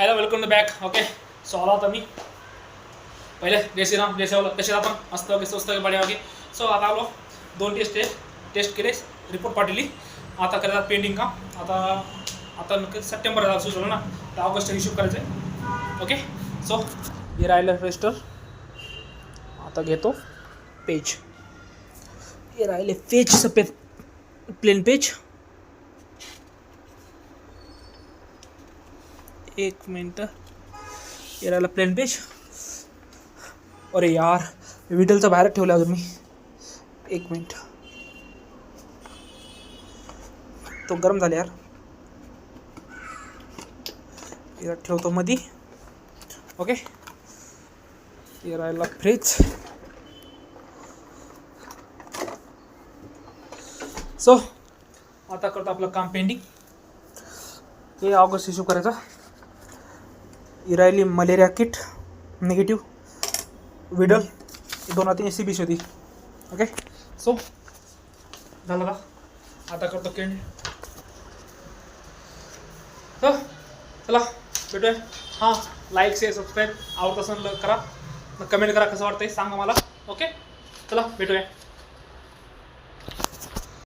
Hello welcome to back okay so आला आता मी पहिले जय श्रीराम जय सेवला कसे आपण मस्त वगैरे स्वस्त वगैरे ओके. सो आता आलो. दोन टेस्ट टेस्ट केले. रिपोर्ट पाठवली. आता करायचं पेंडिंग काम. आता आता नक्की सप्टेंबर सुरू ना. तर ऑगस्ट इश्यू करायचं आहे ओके सो हे राहिलं रजिस्टर आता घेतो. पेज हे राहिले पेज सफेद प्लेन पेज एक मिनटं। हे राहिलं प्लेन पेज अरे यार विडलचा बाहेर ठेवला अजून मी. एक मिनिट. तो गरम झाला यार. याला ठेवतो मधी. ओके हे राहिला फ्रीज सो आता करतो आपलं काम पेंडिंग हे ऑगस्ट इश्यू करायचा. इरायली मलेरिया किट निगेटिव्ह विडल दोन तीन सी बीच होती. ओके सो झालं का? आता करतो केंड हो? चला भेटूया. हां लाईक शेअर सबस्क्राईब आवडत असेल करा. कमेंट करा कसं वाटतंय सांगा मला. ओके चला भेटूया.